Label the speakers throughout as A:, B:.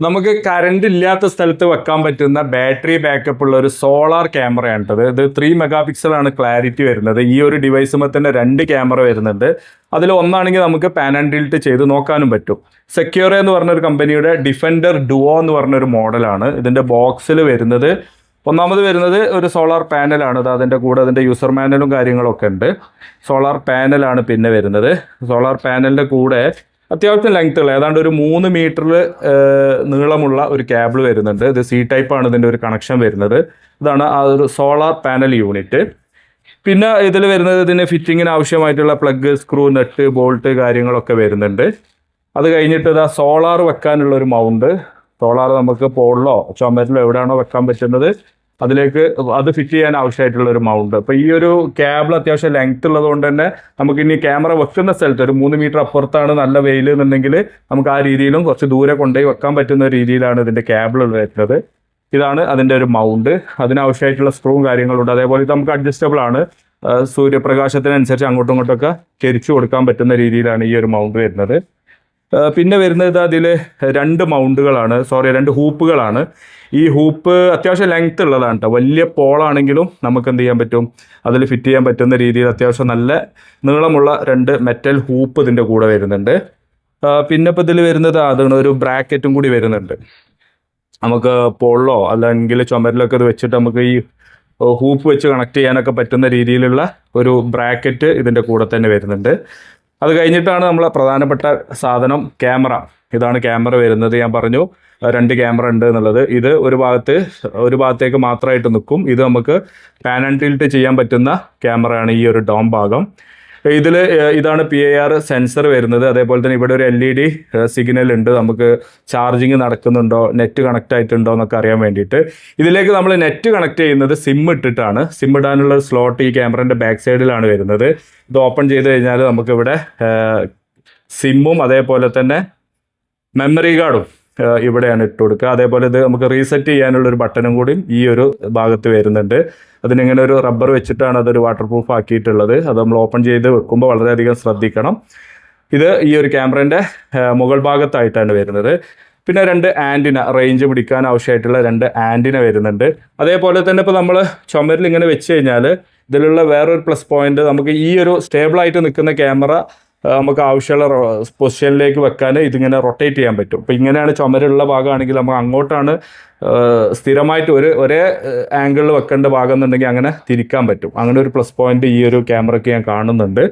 A: നമുക്ക് കറണ്ട് ഇല്ലാത്ത സ്ഥലത്ത് വെക്കാൻ പറ്റുന്ന ബാറ്ററി ബാക്കപ്പ് ഉള്ള ഒരു സോളാർ ക്യാമറയാണ് ഇത് ത്രീ മെഗാ പിക്സലാണ് ക്ലാരിറ്റി വരുന്നത്. ഈ ഒരു ഡിവൈസുമ്പോൾ തന്നെ രണ്ട് ക്യാമറ വരുന്നുണ്ട്. അതിൽ ഒന്നാണെങ്കിൽ നമുക്ക് പാൻ ആൻഡ് ഡിൽട്ട് ചെയ്ത് നോക്കാനും പറ്റും. സെക്യൂർ എന്ന് പറഞ്ഞൊരു കമ്പനിയുടെ ഡിഫൻഡർ ഡുവോ എന്ന് പറഞ്ഞൊരു മോഡലാണ് ഇതിന്റെ ബോക്സിൽ വരുന്നത്. ഒന്നാമത് വരുന്നത് ഒരു സോളാർ പാനലാണ് അത് അതിന്റെ കൂടെ അതിന്റെ യൂസർ മാനുവലും കാര്യങ്ങളൊക്കെ ഉണ്ട്. സോളാർ പാനലാണ് പിന്നെ വരുന്നത്. സോളാർ പാനലിന്റെ കൂടെ അത്യാവശ്യം ലെങ്ത് ഉള്ള ഏതാണ്ട് ഒരു മൂന്ന് മീറ്ററിൽ നീളമുള്ള ഒരു കേബിൾ വരുന്നുണ്ട്. ഇത് സി ടൈപ്പാണ് ഇതിന്റെ ഒരു കണക്ഷൻ വരുന്നത്. ഇതാണ് ആ ഒരു സോളാർ പാനൽ യൂണിറ്റ് പിന്നെ ഇതിൽ വരുന്നത് ഇതിന് ഫിറ്റിങ്ങിന് ആവശ്യമായിട്ടുള്ള പ്ലഗ് സ്ക്രൂ നട്ട് ബോൾട്ട് കാര്യങ്ങളൊക്കെ വരുന്നുണ്ട്. അത് കഴിഞ്ഞിട്ട് ഇതാ സോളാർ വെക്കാനുള്ള ഒരു മൗണ്ട് സോളാർ നമുക്ക് പോളിലോ ചുമരിലോ എവിടെയാണോ വെക്കാൻ പറ്റുന്നത്. അതിലേക്ക് അത് ഫിറ്റ് ചെയ്യാൻ ആവശ്യമായിട്ടുള്ള ഒരു മൗണ്ട് അപ്പോൾ ഈ ഒരു കേബിൾ അത്യാവശ്യം ലെങ്ത് ഉള്ളത് കൊണ്ട് തന്നെ നമുക്ക് ഇനി ക്യാമറ വെക്കുന്ന സ്ഥലത്ത് ഒരു മൂന്ന് മീറ്റർ അപ്പുറത്താണ് നല്ല വെയിൽ എന്നുണ്ടെങ്കിൽ നമുക്ക് ആ രീതിയിലും കുറച്ച് ദൂരെ കൊണ്ടുപോയി വെക്കാൻ പറ്റുന്ന രീതിയിലാണ് ഇതിന്റെ കേബിൾ വരുന്നത്. ഇതാണ് അതിന്റെ ഒരു മൗണ്ട് അതിനാവശ്യമായിട്ടുള്ള സ്ക്രൂവും കാര്യങ്ങളുണ്ട്. അതേപോലെ ഇത് നമുക്ക് അഡ്ജസ്റ്റബിൾ ആണ്. സൂര്യപ്രകാശത്തിനനുസരിച്ച് അങ്ങോട്ടും ഇങ്ങോട്ടൊക്കെ ചരിച്ചു കൊടുക്കാൻ പറ്റുന്ന രീതിയിലാണ് ഈ ഒരു മൗണ്ട് വരുന്നത്. പിന്നെ വരുന്നത് അതിൽ രണ്ട് മൗണ്ടുകളാണ്. സോറി രണ്ട് ഹൂപ്പുകളാണ്. ഈ ഹൂപ്പ് അത്യാവശ്യം ലെങ്ത് ഉള്ളതാണ് കേട്ടോ വലിയ പോളാണെങ്കിലും നമുക്ക് എന്ത് ചെയ്യാൻ പറ്റും? അതിൽ ഫിറ്റ് ചെയ്യാൻ പറ്റുന്ന രീതിയിൽ അത്യാവശ്യം നല്ല നീളമുള്ള രണ്ട് മെറ്റൽ ഹൂപ്പ് ഇതിന്റെ കൂടെ വരുന്നുണ്ട്. പിന്നെ ഇപ്പോൾ ഇതിൽ വരുന്നത് അതാണ് ഒരു ബ്രാക്കറ്റും കൂടി വരുന്നുണ്ട്. നമുക്ക് പോളിലോ അല്ലെങ്കിൽ ചുമരിലൊക്കെ ഇത് വെച്ചിട്ട് നമുക്ക് ഈ ഹൂപ്പ് വെച്ച് കണക്ട് ചെയ്യാനൊക്കെ പറ്റുന്ന രീതിയിലുള്ള ഒരു ബ്രാക്കറ്റ് ഇതിന്റെ കൂടെ തന്നെ വരുന്നുണ്ട്. അത് കഴിഞ്ഞിട്ടാണ് നമ്മളെ പ്രധാനപ്പെട്ട സാധനം ക്യാമറ. ഇതാണ് ക്യാമറ വരുന്നത്. ഞാൻ പറഞ്ഞു രണ്ട് ക്യാമറ ഉണ്ട് എന്നുള്ളത്. ഇത് ഒരു ഭാഗത്ത് ഒരു ഭാഗത്തേക്ക് മാത്രമായിട്ട് നിൽക്കും. ഇത് നമുക്ക് പാൻ ആൻഡ് ടിൽറ്റ് ചെയ്യാൻ പറ്റുന്ന ക്യാമറയാണ് ഈ ഒരു ഡോം ഭാഗം. ഇതിൽ ഇതാണ് പി ആർ സെൻസർ വരുന്നത്. അതേപോലെ തന്നെ ഇവിടെ ഒരു എൽ ഇ ഡി സിഗ്നൽ ഉണ്ട്. നമുക്ക് ചാർജിങ് നടക്കുന്നുണ്ടോ നെറ്റ് കണക്ട് ആയിട്ടുണ്ടോ എന്നൊക്കെ അറിയാൻ വേണ്ടിയിട്ട്. ഇതിലേക്ക് നമ്മൾ നെറ്റ് കണക്ട് ചെയ്യുന്നത് സിം ഇട്ടിട്ടാണ്. സിം ഇടാനുള്ള സ്ലോട്ട് ഈ ക്യാമറന്റെ ബാക്ക് സൈഡിലാണ് വരുന്നത്. ഇത് ഓപ്പൺ ചെയ്ത് കഴിഞ്ഞാൽ നമുക്കിവിടെ സിമ്മും അതേപോലെ തന്നെ മെമ്മറി കാർഡും ഇവിടെയാണ് ഇട്ട് കൊടുക്കുക. അതേപോലെ ഇത് നമുക്ക് റീസെറ്റ് ചെയ്യാനുള്ള ഒരു ബട്ടണും കൂടി ഈ ഒരു ഭാഗത്ത് വരുന്നുണ്ട്. അതിനിങ്ങനെ ഒരു റബ്ബർ വെച്ചിട്ടാണ് അതൊരു വാട്ടർ പ്രൂഫ് ആക്കിയിട്ടുള്ളത്. അത് നമ്മൾ ഓപ്പൺ ചെയ്ത് വെക്കുമ്പോൾ വളരെയധികം ശ്രദ്ധിക്കണം. ഇത് ഈ ഒരു ക്യാമറേന്റെ മുകൾ ഭാഗത്തായിട്ടാണ് വരുന്നത്. പിന്നെ രണ്ട് ആന്റിന റേഞ്ച് പിടിക്കാൻ ആവശ്യമായിട്ടുള്ള രണ്ട് ആന്റിന വരുന്നുണ്ട്. അതേപോലെ തന്നെ ഇപ്പോൾ നമ്മൾ ചുമരിൽ ഇങ്ങനെ വെച്ച് കഴിഞ്ഞാൽ ഇതിലുള്ള വേറൊരു പ്ലസ് പോയിന്റ് നമുക്ക് ഈ ഒരു സ്റ്റേബിളായിട്ട് നിൽക്കുന്ന ക്യാമറ നമുക്ക് ആവശ്യമുള്ള പൊസിഷനിലേക്ക് വെക്കാൻ ഇതിങ്ങനെ റൊട്ടേറ്റ് ചെയ്യാൻ പറ്റും. അപ്പോൾ ഇങ്ങനെയാണ് ചുമരുള്ള ഭാഗമാണെങ്കിൽ നമുക്ക് അങ്ങോട്ടാണ് സ്ഥിരമായിട്ട് ഒരു ഒരേ ആംഗിളിൽ വെക്കേണ്ട ഭാഗം എന്നുണ്ടെങ്കിൽ അങ്ങനെ തിരിക്കാൻ പറ്റും. അങ്ങനെ ഒരു പ്ലസ് പോയിന്റ് ഈ ഒരു ക്യാമറയ്ക്ക് ഞാൻ കാണുന്നുണ്ട്.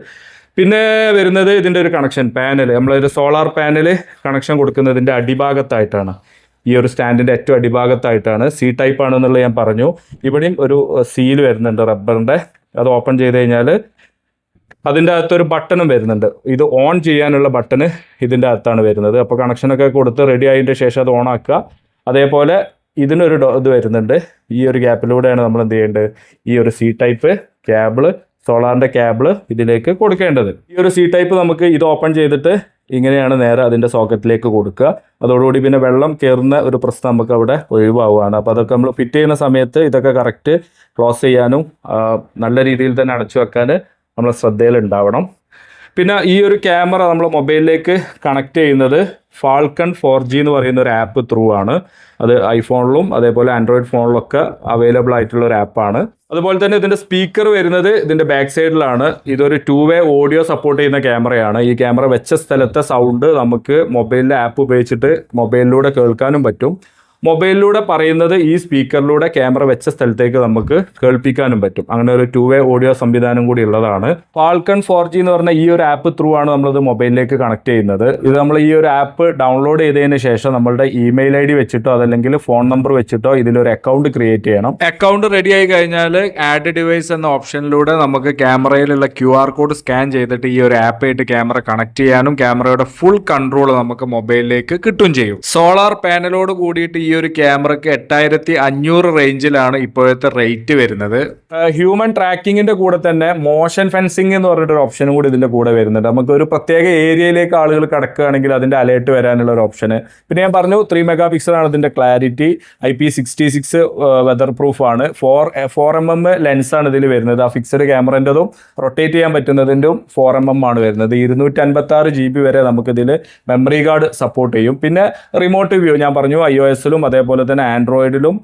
A: പിന്നെ വരുന്നത് ഇതിന്റെ ഒരു കണക്ഷൻ പാനൽ നമ്മളൊരു സോളാർ പാനൽ കണക്ഷൻ കൊടുക്കുന്നതിന്റെ അടിഭാഗത്തായിട്ടാണ്. ഈ ഒരു സ്റ്റാൻഡിന്റെ ഏറ്റവും അടിഭാഗത്തായിട്ടാണ്. സി ടൈപ്പ് ആണെന്നുള്ളത് ഞാൻ പറഞ്ഞു. ഇവിടെയും ഒരു സീൽ വരുന്നുണ്ട് റബ്ബറിന്റെ. അത് ഓപ്പൺ ചെയ്ത് കഴിഞ്ഞാൽ അതിന്റെ അകത്തൊരു ബട്ടണും വരുന്നുണ്ട്. ഇത് ഓൺ ചെയ്യാനുള്ള ബട്ടണ് ഇതിന്റെ അകത്താണ് വരുന്നത്. അപ്പോൾ കണക്ഷനൊക്കെ കൊടുത്ത് റെഡി ആയതിന്റെ ശേഷം അത് ഓണാക്കുക അതേപോലെ ഇതിനൊരു ഇത് വരുന്നുണ്ട്. ഈ ഒരു ഗ്യാപ്പിലൂടെയാണ് നമ്മൾ എന്ത് ചെയ്യേണ്ടത്? ഈ ഒരു സി ടൈപ്പ് ക്യാബിൾ സോളാറിന്റെ ക്യാബിൾ ഇതിലേക്ക് കൊടുക്കേണ്ടത്. ഈ ഒരു സി ടൈപ്പ് നമുക്ക് ഇത് ഓപ്പൺ ചെയ്തിട്ട് ഇങ്ങനെയാണ് നേരെ അതിന്റെ സോക്കറ്റിലേക്ക് കൊടുക്കുക. അതോടുകൂടി പിന്നെ വെള്ളം കയറുന്ന ഒരു പ്രശ്നം നമുക്ക് അവിടെ ഒഴിവാവുകയാണ്. അപ്പോൾ അതൊക്കെ നമ്മൾ ഫിറ്റ് ചെയ്യുന്ന സമയത്ത് ഇതൊക്കെ കറക്റ്റ് ക്ലോസ് ചെയ്യാനും നല്ല രീതിയിൽ തന്നെ അടച്ചു വെക്കാൻ നമ്മൾ ശ്രദ്ധയിൽ ഉണ്ടാവണം പിന്നെ ഈ ഒരു ക്യാമറ നമ്മൾ മൊബൈലിലേക്ക് കണക്ട് ചെയ്യുന്നത് ഫാൾക്കൺ ഫോർ ജി എന്ന് പറയുന്ന ഒരു ആപ്പ് ത്രൂ ആണ്. അത് ഐഫോണിലും അതേപോലെ ആൻഡ്രോയിഡ് ഫോണിലൊക്കെ അവൈലബിൾ ആയിട്ടുള്ള ഒരു ആപ്പാണ് അതുപോലെ തന്നെ ഇതിന്റെ സ്പീക്കർ വരുന്നത് ഇതിന്റെ ബാക്ക് സൈഡിലാണ് ഇതൊരു ടു വേ ഓഡിയോ സപ്പോർട്ട് ചെയ്യുന്ന ക്യാമറയാണ്. ഈ ക്യാമറ വെച്ച സ്ഥലത്തെ സൗണ്ട് നമുക്ക് മൊബൈലിലെ ആപ്പ് ഉപയോഗിച്ചിട്ട് മൊബൈലിലൂടെ കേൾക്കാനും പറ്റും. മൊബൈലിലൂടെ പറയുന്നത് ഈ സ്പീക്കറിലൂടെ ക്യാമറ വെച്ച സ്ഥലത്തേക്ക് നമുക്ക് കേൾപ്പിക്കാനും പറ്റും. അങ്ങനെ ഒരു ടു വേ ഓഡിയോ സംവിധാനം കൂടി ഉള്ളതാണ്. ഫാൾക്കൺ ഫോർ ജി എന്ന് പറഞ്ഞ ഈ ഒരു ആപ്പ് ത്രൂ ആണ് നമ്മളത് മൊബൈലിലേക്ക് കണക്ട് ചെയ്യുന്നത്. ഇത് നമ്മൾ ഈ ഒരു ആപ്പ് ഡൗൺലോഡ് ചെയ്തതിന് ശേഷം നമ്മളുടെ ഇമെയിൽ ഐ ഡി വെച്ചിട്ടോ അതല്ലെങ്കിൽ ഫോൺ നമ്പർ വെച്ചിട്ടോ ഇതിലൊരു അക്കൗണ്ട് ക്രിയേറ്റ് ചെയ്യണം. അക്കൗണ്ട് റെഡി ആയി കഴിഞ്ഞാൽ ആഡ് ഡിവൈസ് എന്ന ഓപ്ഷനിലൂടെ നമുക്ക് ക്യാമറയിലുള്ള ക്യു ആർ കോഡ് സ്കാൻ ചെയ്തിട്ട് ഈ ഒരു ആപ്പ് ആയിട്ട് ക്യാമറ കണക്ട് ചെയ്യാനും ക്യാമറയുടെ ഫുൾ കൺട്രോൾ നമുക്ക് മൊബൈലിലേക്ക് കിട്ടും ചെയ്യും. സോളാർ പാനലോട് കൂടിയിട്ട് ഈ ഒരു ക്യാമറക്ക് എട്ടായിരത്തി അഞ്ഞൂറ് റേഞ്ചിലാണ് ഇപ്പോഴത്തെ റേറ്റ് വരുന്നത്. ഹ്യൂമൻ ട്രാക്കിങ്ങിന്റെ കൂടെ തന്നെ മോഷൻ ഫെൻസിങ് എന്ന് പറഞ്ഞിട്ടൊരു ഓപ്ഷനും കൂടി ഇതിന്റെ കൂടെ വരുന്നുണ്ട്. നമുക്ക് ഒരു പ്രത്യേക ഏരിയയിലേക്ക് ആളുകൾ കിടക്കുകയാണെങ്കിൽ അതിന്റെ അലേർട്ട് വരാനുള്ള ഒരു ഓപ്ഷന് പിന്നെ ഞാൻ പറഞ്ഞു ത്രീ മെഗാ പിക്സൽ ആണ് ഇതിന്റെ clarity I P sixty six weatherproof ആണ് four four M M lens ആണ് ഇതിൽ വരുന്നത്. ആ ഫിക്സഡ് ക്യാമറന്റെതും റൊട്ടേറ്റ് ചെയ്യാൻ പറ്റുന്നതിന്റെയും ഫോർ എം എം ആണ് വരുന്നത്. ഇരുന്നൂറ്റി അൻപത്തി ആറ് ജി ബി വരെ നമുക്കിതിൽ മെമ്മറി കാർഡ് സപ്പോർട്ട് ചെയ്യും. പിന്നെ റിമോട്ട് വ്യൂ ഞാൻ പറഞ്ഞു ഐ ഒ എസിലും അതേപോലെ തന്നെ ആൻഡ്രോയിഡിലും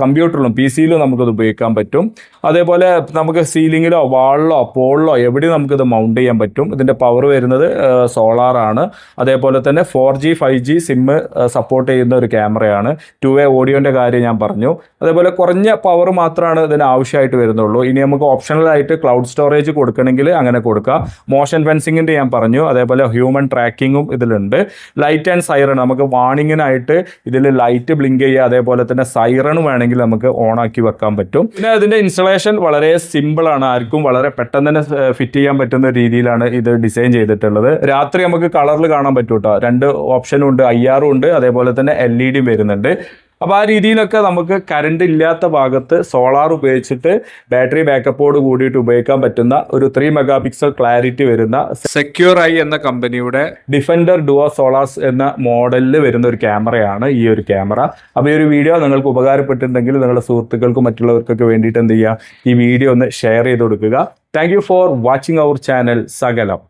A: കമ്പ്യൂട്ടറിലും പി സിയിലും നമുക്കത് ഉപയോഗിക്കാൻ പറ്റും. അതേപോലെ നമുക്ക് സീലിങ്ങിലോ വാളിലോ പോളിലോ എവിടെയും നമുക്കിത് മൗണ്ട് ചെയ്യാൻ പറ്റും. ഇതിന്റെ പവർ വരുന്നത് സോളാറാണ് അതേപോലെ തന്നെ four G five G SIM support ചെയ്യുന്ന ഒരു ക്യാമറയാണ്. ടു വേ ഓഡിയോന്റെ കാര്യം ഞാൻ പറഞ്ഞു. അതേപോലെ കുറഞ്ഞ പവർ മാത്രമാണ് ഇതിന് ആവശ്യമായിട്ട് വരുന്നുള്ളൂ. ഇനി നമുക്ക് ഓപ്ഷണലായിട്ട് ക്ലൗഡ് സ്റ്റോറേജ് കൊടുക്കണമെങ്കിൽ അങ്ങനെ കൊടുക്കാം. മോഷൻ ഫെൻസിങ്ങിന്റെ ഞാൻ പറഞ്ഞു. അതേപോലെ ഹ്യൂമൻ ട്രാക്കിങ്ങും ഇതിലുണ്ട്. ലൈറ്റ് ആൻഡ് സൈറൺ നമുക്ക് വാണിങ്ങിനായിട്ട് ഇതിൽ ലൈറ്റ് ബ്ലിങ്ക് ചെയ്യുക അതേപോലെ തന്നെ സൈറൺ വേണമെങ്കിൽ നമുക്ക് ഓൺ ആക്കി വെക്കാൻ പറ്റും. പിന്നെ അതിന്റെ ഇൻസ്റ്റലേഷൻ വളരെ സിമ്പിൾ ആണ്. ആർക്കും വളരെ പെട്ടെന്ന് തന്നെ ഫിറ്റ് ചെയ്യാൻ പറ്റുന്ന രീതിയിലാണ് ഇത് ഡിസൈൻ ചെയ്തിട്ടുള്ളത്. രാത്രി നമുക്ക് കളറിൽ കാണാൻ പറ്റും രണ്ട് ഓപ്ഷനും ഉണ്ട് ഐ ആറും ഉണ്ട്. അതേപോലെ തന്നെ എൽ ഇ ഡിയും വരുന്നുണ്ട്. അപ്പോൾ ആ രീതിയിലൊക്കെ നമുക്ക് കറണ്ട് ഇല്ലാത്ത ഭാഗത്ത് സോളാർ ഉപയോഗിച്ചിട്ട് ബാറ്ററി ബാക്കപ്പോട് കൂടിയിട്ട് ഉപയോഗിക്കാൻ പറ്റുന്ന ഒരു ത്രീ മെഗാ പിക്സൽ ക്ലാരിറ്റി വരുന്ന സെക്യൂർ ഐ എന്ന കമ്പനിയുടെ ഡിഫൻഡർ ഡുവോ സോളാർസ് എന്ന മോഡലിൽ വരുന്ന ഒരു ക്യാമറയാണ് ഈ ഒരു ക്യാമറ അപ്പോൾ ഈ ഒരു വീഡിയോ നിങ്ങൾക്ക് ഉപകാരപ്പെട്ടിട്ടുണ്ടെങ്കിൽ നിങ്ങളുടെ സുഹൃത്തുക്കൾക്കും മറ്റുള്ളവർക്കൊക്കെ വേണ്ടിയിട്ട് എന്ത് ചെയ്യുക? ഈ വീഡിയോ ഒന്ന് ഷെയർ ചെയ്ത് കൊടുക്കുക. Thank for watching our channel സകലം.